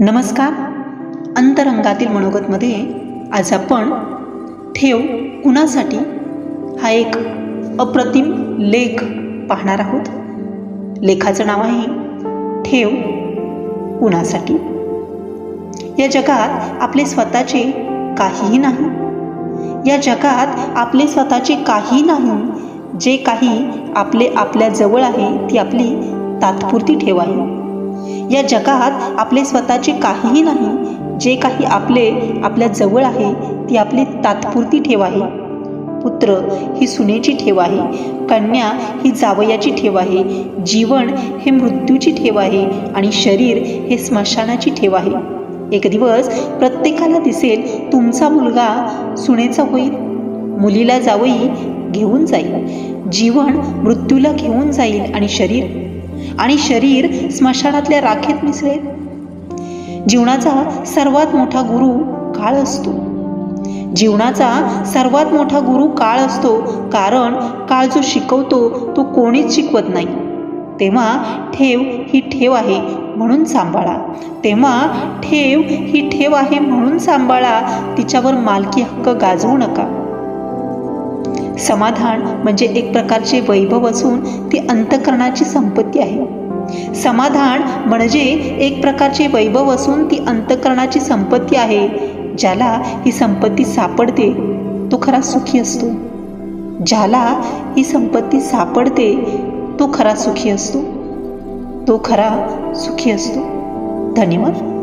नमस्कार. अंतरंगातील मनोगतमध्ये आज आपण ठेव कुणासाठी? हा एक अप्रतिम लेख पाहणार आहोत. लेखाचं नाव आहे ठेव कुणासाठी? या जगात आपले स्वतःचे काहीही नाही. या जगात आपले स्वतःचे काही नाही. जे काही आपले आपल्या जवळ आहे ती आपली तात्पुरती ठेव आहे. या जगात आपले स्वतःचे काहीही नाही. जे काही आपले आपल्या जवळ आहे ती आपली तात्पुरती ठेव आहे. पुत्र ही सुनेची ठेव आहे. कन्या ही जावयाची ठेव आहे. जीवन हे मृत्यूची ठेव आहे आणि शरीर हे स्मशानाची ठेव आहे. एक दिवस प्रत्येकाला दिसेल तुमचा मुलगा सुनेचा होईल. मुलीला जावई घेऊन जाईल. जीवन मृत्यूला घेऊन जाईल आणि शरीर आणि शरीर स्मशानातल्या राखेत मिसळेल. जीवनाचा सर्वात मोठा गुरु काळ असतो. जीवनाचा सर्वात मोठा गुरु काळ असतो कारण काळ जो शिकवतो तो कोणीच शिकवत नाही. तेव्हा ठेव ही ठेव आहे म्हणून सांभाळा. तेव्हा ठेव ही ठेव आहे म्हणून सांभाळा. तिच्यावर मालकी हक्क गाजवू नका. समाधान म्हणजे एक प्रकारचे वैभव असून ती अंतकरणाची संपत्ती आहे. समाधान म्हणजे एक प्रकारचे वैभव असून ती अंतकरणाची संपत्ती आहे ज्याला ही संपत्ती सापडते तो खरा सुखी असतो. ज्याला ही संपत्ती सापडते तो खरा सुखी असतो. तो खरा सुखी असतो. धन्यवाद.